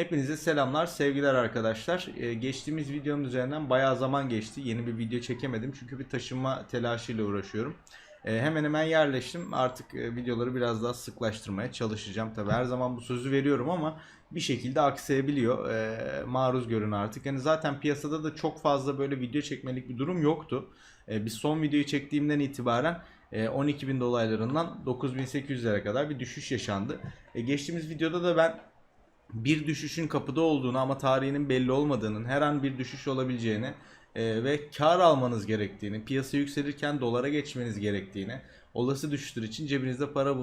Hepinize selamlar, sevgiler arkadaşlar. Ee, geçtiğimiz videonun üzerinden bayağı zaman geçti. Yeni bir video çekemedim çünkü bir taşınma telaşıyla uğraşıyorum. Ee, hemen hemen yerleştim. Artık e, videoları biraz daha sıklaştırmaya çalışacağım. Tabi her zaman bu sözü veriyorum ama bir şekilde aksayabiliyor. Ee, maruz görün artık. Yani zaten piyasada da çok fazla böyle video çekmelik bir durum yoktu. Ee, biz son videoyu çektiğimden itibaren e, 12.000 dolaylarından 9.800'lere kadar bir düşüş yaşandı. E, geçtiğimiz videoda da ben bir düşüşün kapıda olduğunu ama tarihinin belli olmadığının, her an bir düşüş olabileceğini e, ve kar almanız gerektiğini, piyasa yükselirken dolara geçmeniz gerektiğini, olası düşüşler için cebinizde para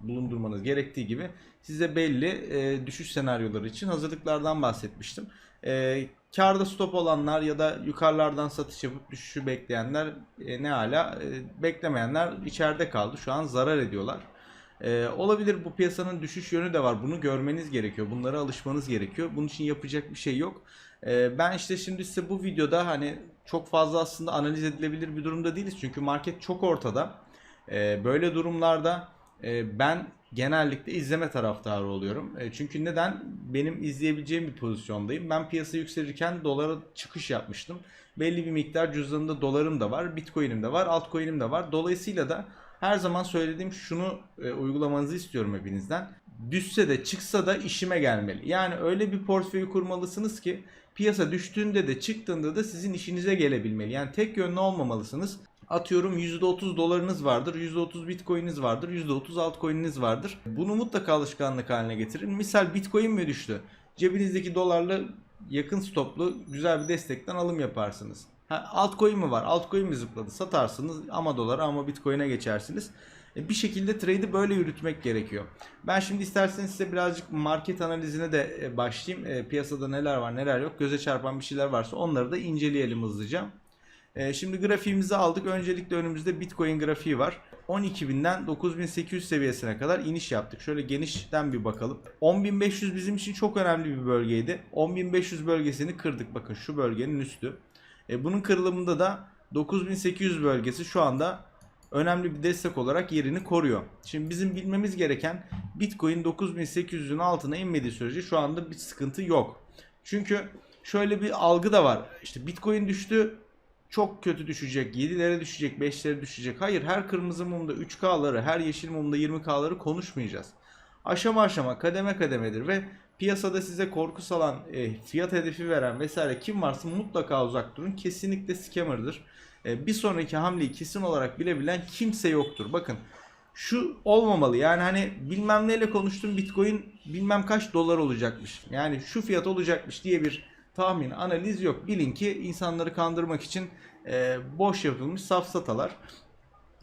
bulundurmanız gerektiği gibi size belli e, düşüş senaryoları için hazırlıklardan bahsetmiştim. E, karda stop olanlar ya da yukarılardan satış yapıp düşüşü bekleyenler e, ne hala e, beklemeyenler içeride kaldı. Şu an zarar ediyorlar. Ee, olabilir bu piyasanın düşüş yönü de var. Bunu görmeniz gerekiyor. Bunlara alışmanız gerekiyor. Bunun için yapacak bir şey yok. Ee, ben işte şimdi size bu videoda hani çok fazla aslında analiz edilebilir bir durumda değiliz. Çünkü market çok ortada. Ee, böyle durumlarda e, ben genellikle izleme taraftarı oluyorum. E, çünkü neden? Benim izleyebileceğim bir pozisyondayım. Ben piyasa yükselirken dolara çıkış yapmıştım. Belli bir miktar cüzdanında dolarım da var, bitcoin'im de var, altcoin'im de var. Dolayısıyla da her zaman söylediğim şunu e, uygulamanızı istiyorum hepinizden. Düşse de çıksa da işime gelmeli. Yani öyle bir portföyü kurmalısınız ki piyasa düştüğünde de çıktığında da sizin işinize gelebilmeli. Yani tek yönlü olmamalısınız. Atıyorum %30 dolarınız vardır, %30 bitcoin'iniz vardır, %30 altcoin'iniz vardır. Bunu mutlaka alışkanlık haline getirin. Misal bitcoin mi düştü? Cebinizdeki dolarla yakın stoplu güzel bir destekten alım yaparsınız. Ha, altcoin mi var? Altcoin mi zıpladı? Satarsınız ama dolara ama bitcoin'e geçersiniz. E, bir şekilde trade'i böyle yürütmek gerekiyor. Ben şimdi isterseniz size birazcık market analizine de e, başlayayım. E, piyasada neler var neler yok. Göze çarpan bir şeyler varsa onları da inceleyelim hızlıca. E, şimdi grafiğimizi aldık. Öncelikle önümüzde Bitcoin grafiği var. 12.000'den 9.800 seviyesine kadar iniş yaptık. Şöyle genişten bir bakalım. 10.500 bizim için çok önemli bir bölgeydi. 10.500 bölgesini kırdık. Bakın şu bölgenin üstü. E, bunun kırılımında da 9800 bölgesi şu anda önemli bir destek olarak yerini koruyor. Şimdi bizim bilmemiz gereken Bitcoin 9800'ün altına inmediği sürece şu anda bir sıkıntı yok. Çünkü şöyle bir algı da var. İşte Bitcoin düştü çok kötü düşecek, 7'lere düşecek, 5'lere düşecek. Hayır her kırmızı mumda 3K'ları, her yeşil mumda 20K'ları konuşmayacağız. Aşama aşama, kademe kademedir ve piyasada size korku salan, e, fiyat hedefi veren vesaire kim varsa mutlaka uzak durun. Kesinlikle scammer'dır. E, bir sonraki hamleyi kesin olarak bilebilen kimse yoktur. Bakın şu olmamalı yani hani bilmem neyle konuştum bitcoin bilmem kaç dolar olacakmış. Yani şu fiyat olacakmış diye bir tahmin analiz yok. Bilin ki insanları kandırmak için e, boş yapılmış safsatalar.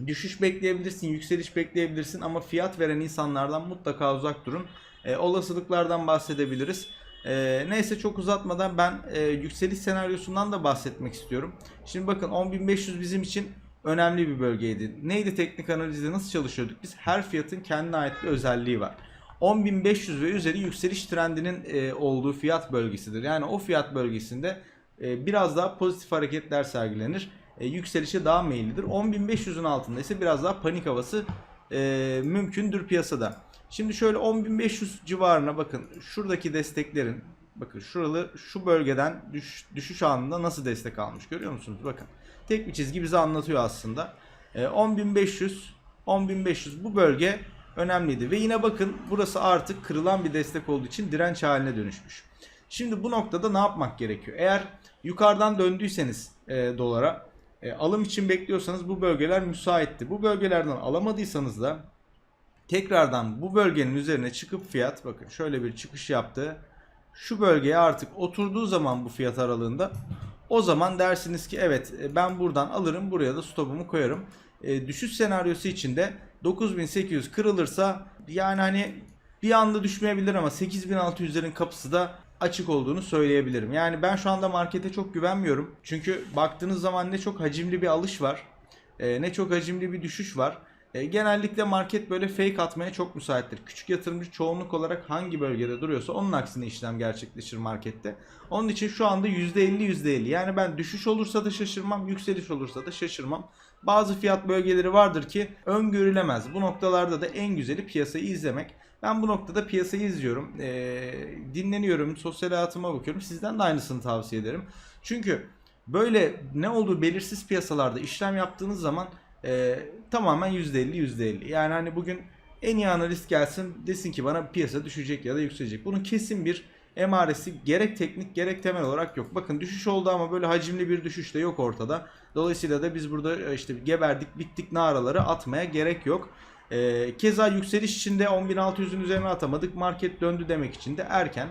Düşüş bekleyebilirsin, yükseliş bekleyebilirsin ama fiyat veren insanlardan mutlaka uzak durun. E, olasılıklardan bahsedebiliriz. E, neyse çok uzatmadan ben e, yükseliş senaryosundan da bahsetmek istiyorum. Şimdi bakın 10.500 bizim için önemli bir bölgeydi. Neydi teknik analizde nasıl çalışıyorduk biz? Her fiyatın kendine ait bir özelliği var. 10.500 ve üzeri yükseliş trendinin e, olduğu fiyat bölgesidir. Yani o fiyat bölgesinde e, biraz daha pozitif hareketler sergilenir. E, yükselişe daha meyillidir. 10.500'ün altında ise biraz daha panik havası e, mümkündür piyasada. Şimdi şöyle 10.500 civarına bakın şuradaki desteklerin bakın şuralı şu bölgeden düş, düşüş anında nasıl destek almış görüyor musunuz? Bakın tek bir çizgi bize anlatıyor aslında. E, 10.500 10.500 bu bölge önemliydi ve yine bakın burası artık kırılan bir destek olduğu için direnç haline dönüşmüş. Şimdi bu noktada ne yapmak gerekiyor? Eğer yukarıdan döndüyseniz e, dolara e, alım için bekliyorsanız bu bölgeler müsaitti. Bu bölgelerden alamadıysanız da tekrardan bu bölgenin üzerine çıkıp fiyat bakın şöyle bir çıkış yaptı. Şu bölgeye artık oturduğu zaman bu fiyat aralığında o zaman dersiniz ki evet e, ben buradan alırım buraya da stopumu koyarım. E, düşüş senaryosu içinde 9800 kırılırsa yani hani bir anda düşmeyebilir ama 8600'lerin kapısı da açık olduğunu söyleyebilirim. Yani ben şu anda markete çok güvenmiyorum. Çünkü baktığınız zaman ne çok hacimli bir alış var. e, ne çok hacimli bir düşüş var. E, genellikle market böyle fake atmaya çok müsaittir. Küçük yatırımcı çoğunluk olarak hangi bölgede duruyorsa onun aksine işlem gerçekleşir markette. Onun için şu anda %50 %50. Yani ben düşüş olursa da şaşırmam, yükseliş olursa da şaşırmam. Bazı fiyat bölgeleri vardır ki öngörülemez. Bu noktalarda da en güzeli piyasayı izlemek. Ben bu noktada piyasayı izliyorum. Ee, dinleniyorum. Sosyal hayatıma bakıyorum. Sizden de aynısını tavsiye ederim. Çünkü böyle ne olduğu belirsiz piyasalarda işlem yaptığınız zaman e, tamamen %50 %50. Yani hani bugün en iyi analist gelsin desin ki bana piyasa düşecek ya da yükselecek. Bunun kesin bir emaresi gerek teknik gerek temel olarak yok. Bakın düşüş oldu ama böyle hacimli bir düşüş de yok ortada. Dolayısıyla da biz burada e, işte geberdik bittik naraları atmaya gerek yok. E, keza yükseliş içinde 10.600'ün üzerine atamadık. Market döndü demek için de erken.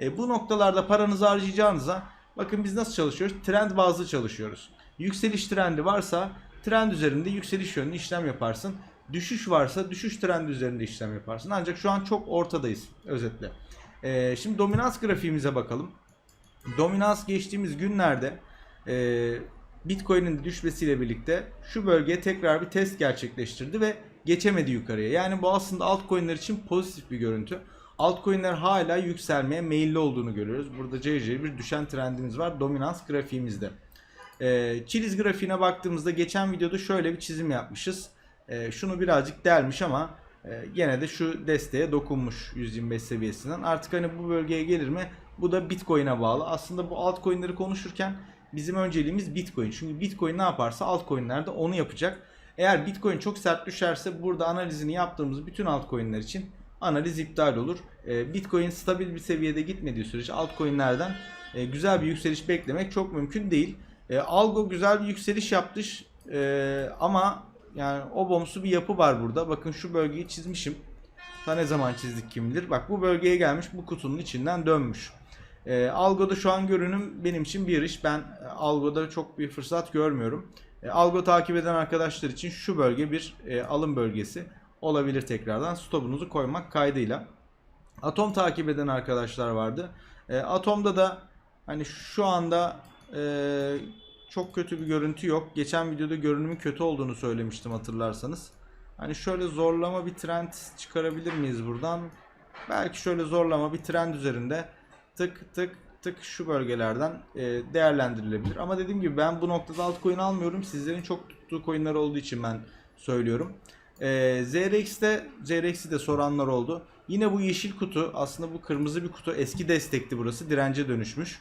E, bu noktalarda paranızı harcayacağınıza bakın biz nasıl çalışıyoruz? Trend bazlı çalışıyoruz. Yükseliş trendi varsa trend üzerinde yükseliş yönlü işlem yaparsın. Düşüş varsa düşüş trendi üzerinde işlem yaparsın. Ancak şu an çok ortadayız özetle. Ee, şimdi dominans grafiğimize bakalım. Dominans geçtiğimiz günlerde e, Bitcoin'in düşmesiyle birlikte şu bölgeye tekrar bir test gerçekleştirdi ve geçemedi yukarıya. Yani bu aslında altcoin'ler için pozitif bir görüntü. Altcoin'ler hala yükselmeye meyilli olduğunu görüyoruz. Burada CC bir düşen trendimiz var dominans grafiğimizde. E, Chiliz grafiğine baktığımızda geçen videoda şöyle bir çizim yapmışız. E, şunu birazcık delmiş ama e, gene de şu desteğe dokunmuş 125 seviyesinden. Artık hani bu bölgeye gelir mi? Bu da Bitcoin'e bağlı. Aslında bu altcoin'leri konuşurken bizim önceliğimiz Bitcoin. Çünkü Bitcoin ne yaparsa altcoin'ler de onu yapacak. Eğer Bitcoin çok sert düşerse burada analizini yaptığımız bütün altcoin'ler için analiz iptal olur. E, Bitcoin stabil bir seviyede gitmediği sürece altcoin'lerden e, güzel bir yükseliş beklemek çok mümkün değil. E, Algo güzel bir yükseliş yaptı e, ama yani o bomsu bir yapı var burada. Bakın şu bölgeyi çizmişim. Ta ne zaman çizdik kim bilir. Bak bu bölgeye gelmiş bu kutunun içinden dönmüş. Algo'da şu an görünüm benim için bir iş. Ben Algo'da çok bir fırsat görmüyorum. E, Algo takip eden arkadaşlar için şu bölge bir e, alım bölgesi olabilir tekrardan. Stopunuzu koymak kaydıyla. Atom takip eden arkadaşlar vardı. E, Atom'da da hani şu anda e, çok kötü bir görüntü yok. Geçen videoda görünümün kötü olduğunu söylemiştim hatırlarsanız. Hani şöyle zorlama bir trend çıkarabilir miyiz buradan? Belki şöyle zorlama bir trend üzerinde tık tık tık şu bölgelerden e, değerlendirilebilir. Ama dediğim gibi ben bu noktada altcoin almıyorum. Sizlerin çok tuttuğu coinler olduğu için ben söylüyorum. E, ZRX'te ZRX'i de soranlar oldu. Yine bu yeşil kutu aslında bu kırmızı bir kutu eski destekti burası dirence dönüşmüş.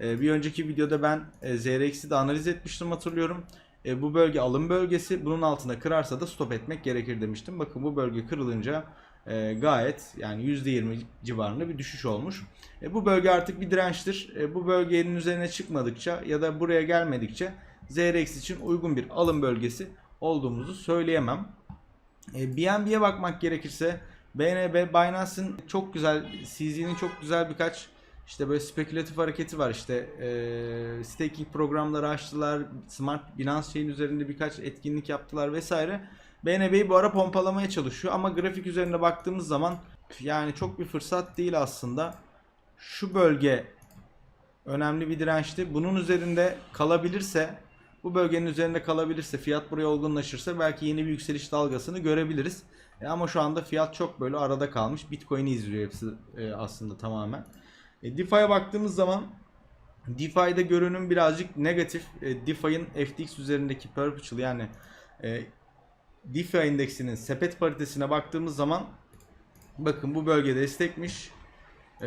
E, bir önceki videoda ben e, ZRX'i de analiz etmiştim hatırlıyorum. E, bu bölge alım bölgesi bunun altında kırarsa da stop etmek gerekir demiştim. Bakın bu bölge kırılınca e, gayet yani %20 civarında bir düşüş olmuş. E, bu bölge artık bir dirençtir. E, bu bölgenin üzerine çıkmadıkça ya da buraya gelmedikçe ZRX için uygun bir alım bölgesi olduğumuzu söyleyemem. E, BNB'ye bakmak gerekirse BNB Binance'ın çok güzel CZ'nin çok güzel birkaç işte böyle spekülatif hareketi var işte e, staking programları açtılar smart Binance şeyin üzerinde birkaç etkinlik yaptılar vesaire BNB'yi bu ara pompalamaya çalışıyor ama grafik üzerine baktığımız zaman yani çok bir fırsat değil aslında şu bölge önemli bir dirençti bunun üzerinde kalabilirse bu bölgenin üzerinde kalabilirse fiyat buraya olgunlaşırsa belki yeni bir yükseliş dalgasını görebiliriz e, ama şu anda fiyat çok böyle arada kalmış Bitcoin'i izliyor hepsi e, aslında tamamen. E, DeFi'ye baktığımız zaman DeFi'de görünüm birazcık negatif. E, DeFi'nin FTX üzerindeki Perpetual yani e, DeFi indeksinin sepet paritesine baktığımız zaman bakın bu bölge destekmiş. E,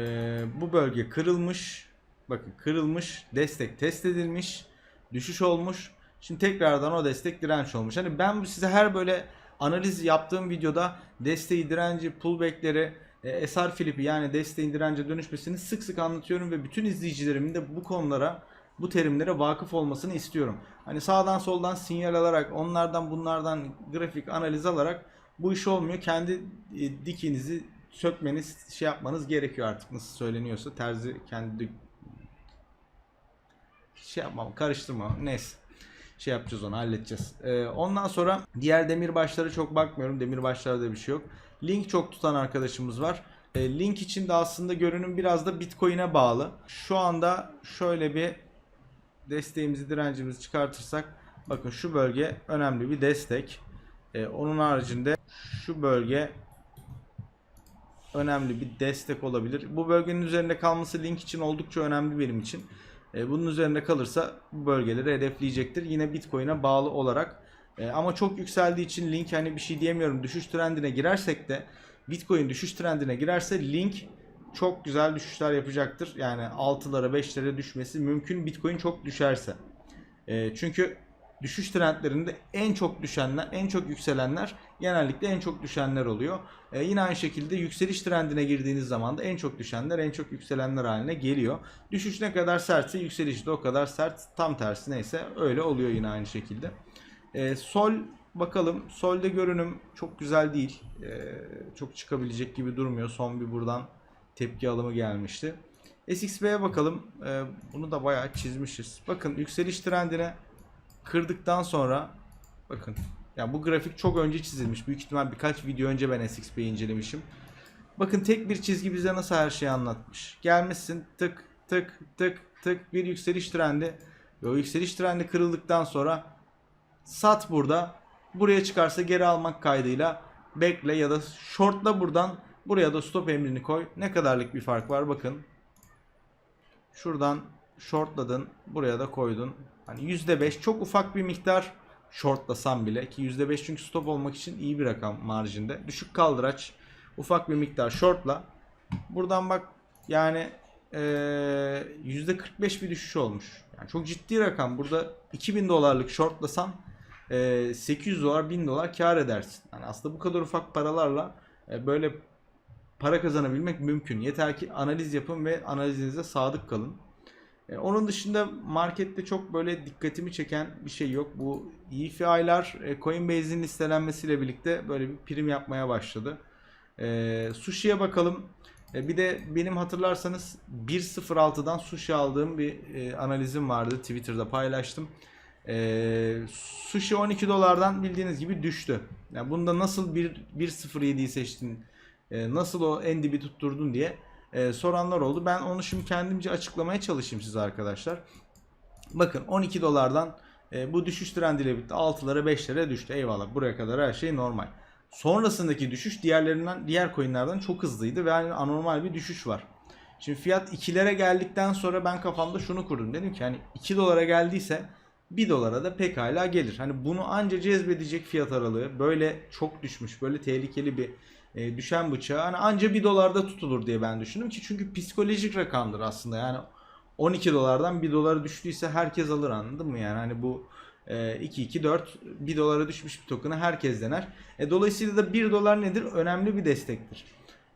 bu bölge kırılmış. Bakın kırılmış. Destek test edilmiş. Düşüş olmuş. Şimdi tekrardan o destek direnç olmuş. Hani ben size her böyle analiz yaptığım videoda desteği, direnci, pullback'leri e, SR yani desteğin dirence dönüşmesini sık sık anlatıyorum ve bütün izleyicilerimin de bu konulara bu terimlere vakıf olmasını istiyorum. Hani sağdan soldan sinyal alarak onlardan bunlardan grafik analiz alarak bu iş olmuyor. Kendi e, dikinizi sökmeniz şey yapmanız gerekiyor artık nasıl söyleniyorsa terzi kendi şey yapmam karıştırma neyse şey yapacağız onu halledeceğiz. Ee, ondan sonra diğer demir başları çok bakmıyorum. Demir başlarda bir şey yok. Link çok tutan arkadaşımız var. E, link için de aslında görünüm biraz da Bitcoin'e bağlı. Şu anda şöyle bir desteğimizi, direncimizi çıkartırsak bakın şu bölge önemli bir destek. E, onun haricinde şu bölge önemli bir destek olabilir. Bu bölgenin üzerinde kalması link için oldukça önemli benim için. E, bunun üzerinde kalırsa bu bölgeleri hedefleyecektir. Yine Bitcoin'e bağlı olarak. E, ama çok yükseldiği için link hani bir şey diyemiyorum. Düşüş trendine girersek de Bitcoin düşüş trendine girerse Link çok güzel düşüşler yapacaktır. Yani 6'lara 5'lere düşmesi mümkün Bitcoin çok düşerse. E, çünkü düşüş trendlerinde en çok düşenler, en çok yükselenler genellikle en çok düşenler oluyor. E, yine aynı şekilde yükseliş trendine girdiğiniz zaman da en çok düşenler en çok yükselenler haline geliyor. Düşüş ne kadar sertse yükseliş de o kadar sert. Tam tersi neyse öyle oluyor yine aynı şekilde. E, sol bakalım. Solde görünüm çok güzel değil. E, çok çıkabilecek gibi durmuyor. Son bir buradan tepki alımı gelmişti. SXP'ye bakalım. E, bunu da bayağı çizmişiz. Bakın yükseliş trendine kırdıktan sonra bakın ya bu grafik çok önce çizilmiş. Büyük ihtimal birkaç video önce ben SXP'yi incelemişim. Bakın tek bir çizgi bize nasıl her şeyi anlatmış. Gelmişsin tık tık tık tık bir yükseliş trendi. Ve o yükseliş trendi kırıldıktan sonra sat burada. Buraya çıkarsa geri almak kaydıyla bekle ya da shortla buradan buraya da stop emrini koy. Ne kadarlık bir fark var bakın. Şuradan shortladın buraya da koydun. Hani %5 çok ufak bir miktar shortlasam bile ki %5 çünkü stop olmak için iyi bir rakam marjinde. Düşük kaldıraç ufak bir miktar shortla. Buradan bak yani eee, %45 bir düşüş olmuş. Yani çok ciddi rakam. Burada 2000 dolarlık shortlasan eee, 800 dolar 1000 dolar kar edersin. Yani aslında bu kadar ufak paralarla e, böyle para kazanabilmek mümkün. Yeter ki analiz yapın ve analizinize sadık kalın. E, onun dışında markette çok böyle dikkatimi çeken bir şey yok. Bu EFI'lar e, Coinbase'in listelenmesiyle birlikte böyle bir prim yapmaya başladı. E, sushi'ye bakalım. E, bir de benim hatırlarsanız 1.06'dan sushi aldığım bir e, analizim vardı. Twitter'da paylaştım. E, sushi 12 dolardan bildiğiniz gibi düştü. Yani bunda nasıl bir 1.07'yi seçtin, e, nasıl o en dibi tutturdun diye e, soranlar oldu. Ben onu şimdi kendimce açıklamaya çalışayım size arkadaşlar. Bakın 12 dolardan e, bu düşüş trendiyle birlikte 6'lara 5'lere düştü. Eyvallah buraya kadar her şey normal. Sonrasındaki düşüş diğerlerinden diğer coinlerden çok hızlıydı ve yani anormal bir düşüş var. Şimdi fiyat 2'lere geldikten sonra ben kafamda şunu kurdum. Dedim ki hani 2 dolara geldiyse 1 dolara da pekala gelir. Hani bunu anca cezbedecek fiyat aralığı böyle çok düşmüş böyle tehlikeli bir e, düşen bıçağı hani anca 1 dolarda tutulur diye ben düşündüm ki çünkü psikolojik rakamdır aslında yani 12 dolardan 1 dolara düştüyse herkes alır anladın mı yani hani bu e, 2 2 4 1 dolara düşmüş bir token'ı herkes dener. E, dolayısıyla da 1 dolar nedir? Önemli bir destektir.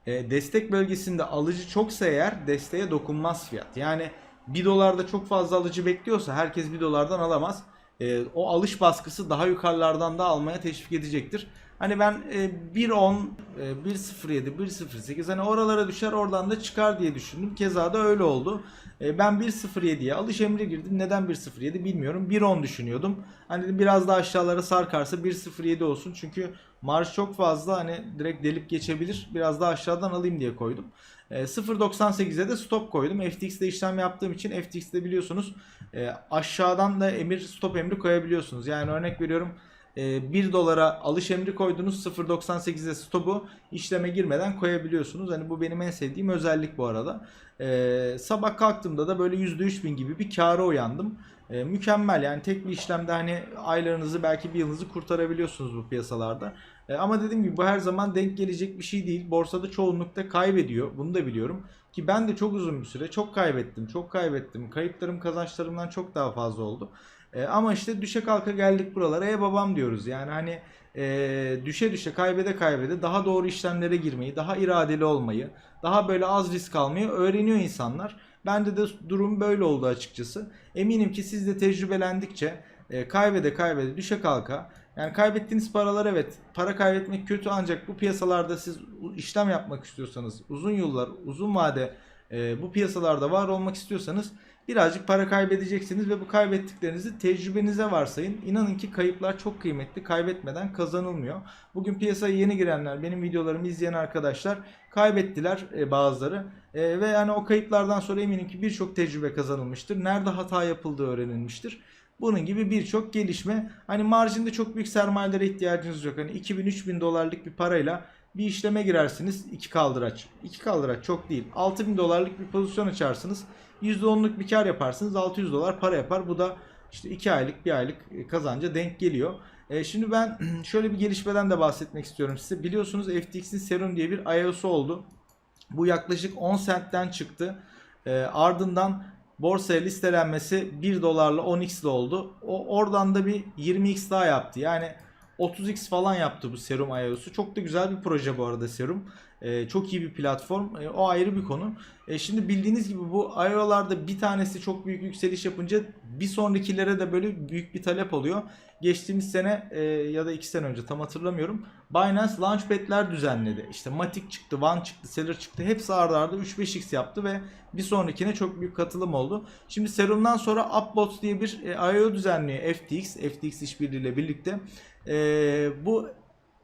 E, destek bölgesinde alıcı çoksa eğer desteğe dokunmaz fiyat. Yani 1 dolarda çok fazla alıcı bekliyorsa herkes 1 dolardan alamaz. E, o alış baskısı daha yukarılardan da almaya teşvik edecektir. Hani ben e, 1.10, e, 1.07, 1.08 hani oralara düşer oradan da çıkar diye düşündüm. Keza da öyle oldu. E, ben 1.07'ye alış emri girdim. Neden 1.07 bilmiyorum. 1.10 düşünüyordum. Hani biraz daha aşağılara sarkarsa 1.07 olsun. Çünkü marj çok fazla hani direkt delip geçebilir. Biraz daha aşağıdan alayım diye koydum. E, 0.98'e de stop koydum. FTX'de işlem yaptığım için FTX'de biliyorsunuz e, aşağıdan da emir stop emri koyabiliyorsunuz. Yani örnek veriyorum 1 e, dolara alış emri koydunuz 0.98'e stopu işleme girmeden koyabiliyorsunuz. Hani bu benim en sevdiğim özellik bu arada. Ee, sabah kalktığımda da böyle %3000 gibi bir kâra uyandım. Ee, mükemmel yani tek bir işlemde hani aylarınızı belki bir yılınızı kurtarabiliyorsunuz bu piyasalarda. Ee, ama dediğim gibi bu her zaman denk gelecek bir şey değil. Borsada çoğunlukta kaybediyor. Bunu da biliyorum. Ki ben de çok uzun bir süre çok kaybettim. Çok kaybettim. Kayıplarım kazançlarımdan çok daha fazla oldu. E, ama işte düşe kalka geldik buralara. E babam diyoruz. Yani hani e, düşe düşe kaybede kaybede daha doğru işlemlere girmeyi, daha iradeli olmayı, daha böyle az risk almayı öğreniyor insanlar. Bende de durum böyle oldu açıkçası. Eminim ki siz de tecrübelendikçe e, kaybede kaybede düşe kalka yani kaybettiğiniz paralar evet para kaybetmek kötü ancak bu piyasalarda siz işlem yapmak istiyorsanız uzun yıllar uzun vade e, bu piyasalarda var olmak istiyorsanız birazcık para kaybedeceksiniz ve bu kaybettiklerinizi tecrübenize varsayın. İnanın ki kayıplar çok kıymetli. Kaybetmeden kazanılmıyor. Bugün piyasaya yeni girenler, benim videolarımı izleyen arkadaşlar kaybettiler e, bazıları. E, ve yani o kayıplardan sonra eminim ki birçok tecrübe kazanılmıştır. Nerede hata yapıldığı öğrenilmiştir. Bunun gibi birçok gelişme. Hani marjinde çok büyük sermayelere ihtiyacınız yok. Hani 2000-3000 dolarlık bir parayla bir işleme girersiniz. iki kaldıraç. iki kaldıraç çok değil. 6000 dolarlık bir pozisyon açarsınız. %10'luk bir kar yaparsınız 600 dolar para yapar. Bu da işte 2 aylık 1 aylık kazanca denk geliyor. E, şimdi ben şöyle bir gelişmeden de bahsetmek istiyorum size. Biliyorsunuz FTX'in Serum diye bir IOS'u oldu. Bu yaklaşık 10 centten çıktı. E, ardından borsaya listelenmesi 1 dolarla 10x oldu. O oradan da bir 20x daha yaptı. Yani 30x falan yaptı bu Serum IOS'u. Çok da güzel bir proje bu arada Serum. Ee, çok iyi bir platform. Ee, o ayrı bir konu. Ee, şimdi bildiğiniz gibi bu IO'larda bir tanesi çok büyük yükseliş yapınca bir sonrakilere de böyle büyük bir talep oluyor. Geçtiğimiz sene e, ya da iki sene önce tam hatırlamıyorum. Binance Launchpad'ler düzenledi. İşte Matic çıktı, One çıktı, Seller çıktı. Hepsi arda arda 3-5x yaptı ve bir sonrakine çok büyük katılım oldu. Şimdi Serum'dan sonra Upbots diye bir e, IO düzenliyor FTX. FTX işbirliğiyle birlikte. E, bu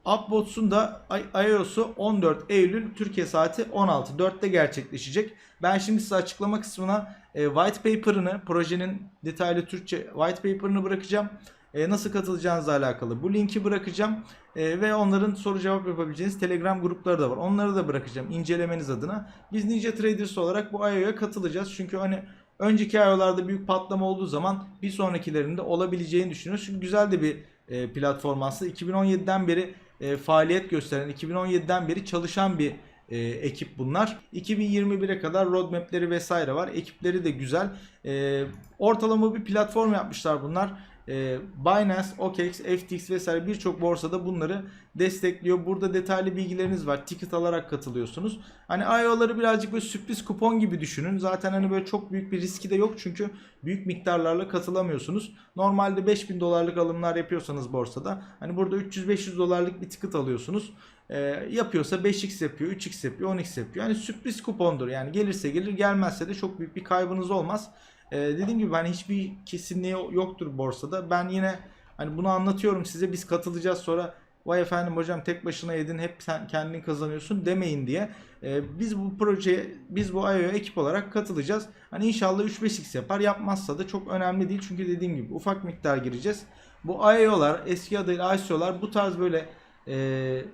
Upbots'un da IOS'u 14 Eylül Türkiye saati 16. 4'te gerçekleşecek. Ben şimdi size açıklama kısmına e, white paper'ını, projenin detaylı Türkçe white paper'ını bırakacağım. E, nasıl katılacağınızla alakalı bu linki bırakacağım. E, ve onların soru cevap yapabileceğiniz Telegram grupları da var. Onları da bırakacağım incelemeniz adına. Biz Ninja Traders olarak bu IO'ya katılacağız. Çünkü hani önceki IO'larda büyük patlama olduğu zaman bir sonrakilerinde olabileceğini düşünüyoruz. Çünkü güzel de bir e, platform aslında. 2017'den beri e, faaliyet gösteren, 2017'den beri çalışan bir e, ekip bunlar. 2021'e kadar roadmapleri vesaire var. Ekipleri de güzel. E, ortalama bir platform yapmışlar bunlar. E, Binance, OKEx, FTX vesaire birçok borsada bunları destekliyor. Burada detaylı bilgileriniz var. Ticket alarak katılıyorsunuz. Hani IO'ları birazcık böyle sürpriz kupon gibi düşünün. Zaten hani böyle çok büyük bir riski de yok çünkü büyük miktarlarla katılamıyorsunuz. Normalde 5000 dolarlık alımlar yapıyorsanız borsada hani burada 300-500 dolarlık bir ticket alıyorsunuz. E, yapıyorsa 5x yapıyor, 3x yapıyor, 10x yapıyor. Yani sürpriz kupondur. Yani gelirse gelir, gelmezse de çok büyük bir kaybınız olmaz. Ee, dediğim gibi hani hiçbir kesinliği yoktur borsada. Ben yine hani bunu anlatıyorum size biz katılacağız sonra vay efendim hocam tek başına yedin hep sen kendin kazanıyorsun demeyin diye. Ee, biz bu projeye biz bu IO'ya ekip olarak katılacağız. Hani inşallah 3-5x yapar yapmazsa da çok önemli değil. Çünkü dediğim gibi ufak miktar gireceğiz. Bu IO'lar eski adıyla ICO'lar bu tarz böyle e,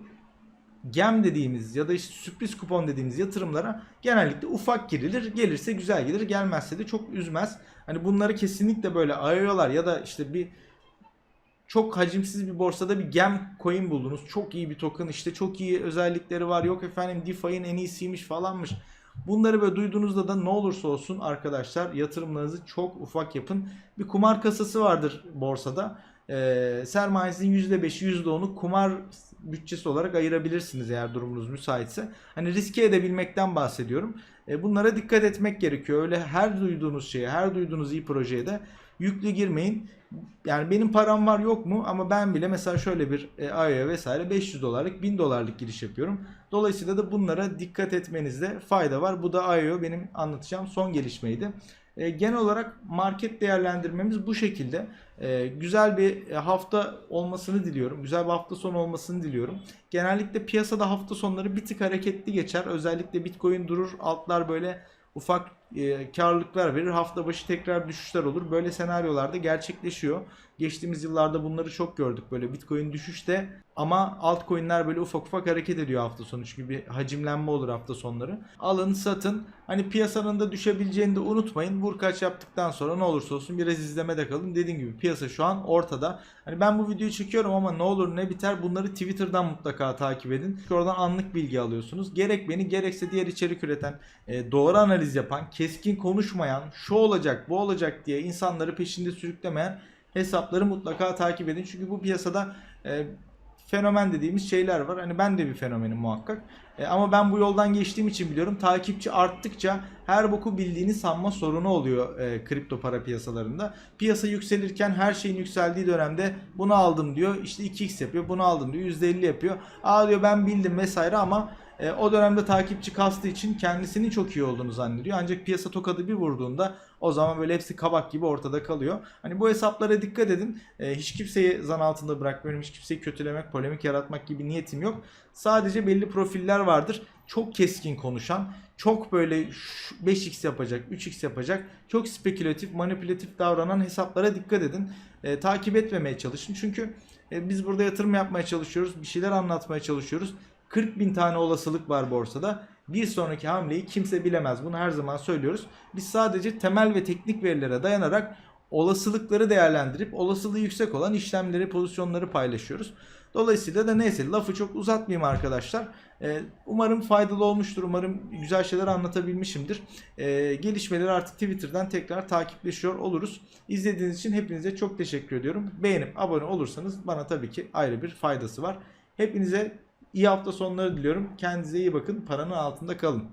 gem dediğimiz ya da işte sürpriz kupon dediğimiz yatırımlara genellikle ufak girilir. Gelirse güzel gelir, gelmezse de çok üzmez. Hani bunları kesinlikle böyle ayırıyorlar ya da işte bir çok hacimsiz bir borsada bir gem coin buldunuz. Çok iyi bir token işte çok iyi özellikleri var. Yok efendim DeFi'nin en iyisiymiş falanmış. Bunları böyle duyduğunuzda da ne olursa olsun arkadaşlar yatırımlarınızı çok ufak yapın. Bir kumar kasası vardır borsada. Ee, sermayenizin %5'i %10'u kumar bütçesi olarak ayırabilirsiniz eğer durumunuz müsaitse. Hani riske edebilmekten bahsediyorum. E, bunlara dikkat etmek gerekiyor. Öyle her duyduğunuz şeye, her duyduğunuz iyi projeye de yüklü girmeyin. Yani benim param var yok mu ama ben bile mesela şöyle bir e, IO'ya vesaire 500 dolarlık 1000 dolarlık giriş yapıyorum. Dolayısıyla da bunlara dikkat etmenizde fayda var. Bu da IO benim anlatacağım son gelişmeydi. E, genel olarak market değerlendirmemiz bu şekilde. E, güzel bir hafta olmasını diliyorum. Güzel bir hafta sonu olmasını diliyorum. Genellikle piyasada hafta sonları bir tık hareketli geçer. Özellikle Bitcoin durur. Altlar böyle ufak e, karlılıklar verir. Hafta başı tekrar düşüşler olur. Böyle senaryolarda gerçekleşiyor. Geçtiğimiz yıllarda bunları çok gördük. Böyle Bitcoin düşüşte ama altcoin'ler böyle ufak ufak hareket ediyor hafta sonu. Çünkü bir hacimlenme olur hafta sonları. Alın satın. Hani piyasanın da düşebileceğini de unutmayın. Vur kaç yaptıktan sonra ne olursa olsun biraz izlemede kalın. Dediğim gibi piyasa şu an ortada. Hani ben bu videoyu çekiyorum ama ne olur ne biter bunları Twitter'dan mutlaka takip edin. Çünkü oradan anlık bilgi alıyorsunuz. Gerek beni gerekse diğer içerik üreten, e, doğru analiz yapan, keskin konuşmayan, şu olacak bu olacak diye insanları peşinde sürüklemeyen hesapları mutlaka takip edin. Çünkü bu piyasada e, fenomen dediğimiz şeyler var. Hani ben de bir fenomenim muhakkak. E, ama ben bu yoldan geçtiğim için biliyorum. Takipçi arttıkça her boku bildiğini sanma sorunu oluyor e, kripto para piyasalarında. Piyasa yükselirken her şeyin yükseldiği dönemde bunu aldım diyor. İşte 2x yapıyor. Bunu aldım diyor. %50 yapıyor. Aa diyor ben bildim vesaire ama e, o dönemde takipçi kastığı için kendisinin çok iyi olduğunu zannediyor. Ancak piyasa tokadı bir vurduğunda o zaman böyle hepsi kabak gibi ortada kalıyor. Hani bu hesaplara dikkat edin. E, hiç kimseyi zan altında bırakmıyorum. Hiç kimseyi kötülemek, polemik yaratmak gibi niyetim yok. Sadece belli profiller vardır. Çok keskin konuşan, çok böyle 5x yapacak, 3x yapacak, çok spekülatif, manipülatif davranan hesaplara dikkat edin. E, takip etmemeye çalışın. Çünkü e, biz burada yatırım yapmaya çalışıyoruz. Bir şeyler anlatmaya çalışıyoruz. 40 bin tane olasılık var borsada. Bir sonraki hamleyi kimse bilemez. Bunu her zaman söylüyoruz. Biz sadece temel ve teknik verilere dayanarak olasılıkları değerlendirip olasılığı yüksek olan işlemleri, pozisyonları paylaşıyoruz. Dolayısıyla da neyse lafı çok uzatmayayım arkadaşlar. Ee, umarım faydalı olmuştur. Umarım güzel şeyler anlatabilmişimdir. Ee, gelişmeleri artık Twitter'dan tekrar takipleşiyor oluruz. İzlediğiniz için hepinize çok teşekkür ediyorum. Beğenip abone olursanız bana tabii ki ayrı bir faydası var. Hepinize iyi hafta sonları diliyorum. Kendinize iyi bakın. Paranın altında kalın.